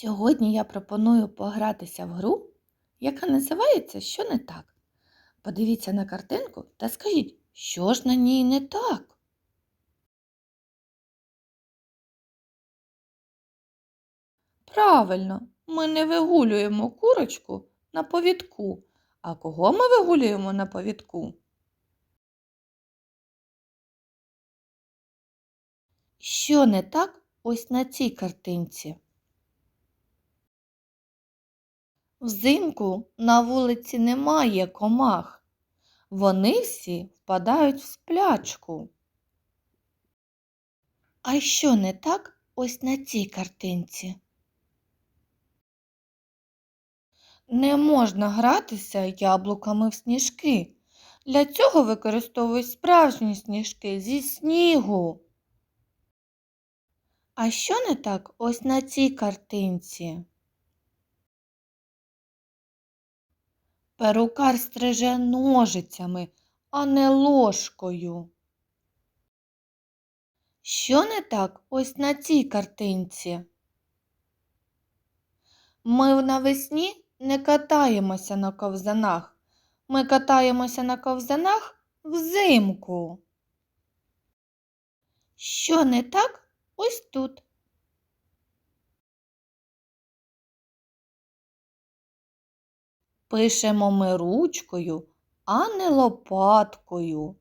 Сьогодні я пропоную погратися в гру, яка називається Що не так. Подивіться на картинку та скажіть, що ж на ній не так. Правильно, ми не вигулюємо курочку на повідку. А кого ми вигулюємо на повідку? Що не так ось на цій картинці? Взимку на вулиці немає комах. Вони всі впадають в сплячку. А що не так ось на цій картинці? Не можна гратися яблуками в сніжки. Для цього використовують справжні сніжки зі снігу. А що не так ось на цій картинці? Перукар стриже ножицями, а не ложкою. Що не так ось на цій картинці? Ми навесні не катаємося на ковзанах. Ми катаємося на ковзанах взимку. Що не так ось тут? Пишемо ми ручкою, а не лопаткою.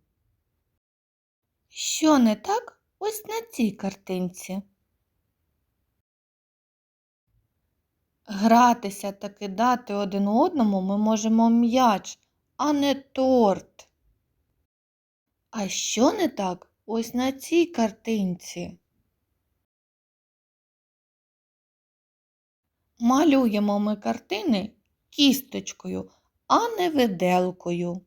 Що не так ось на цій картинці? Гратися та кидати один одному ми можемо м'яч, а не торт. А що не так ось на цій картинці? Малюємо ми картини кісточкою, а не виделкою.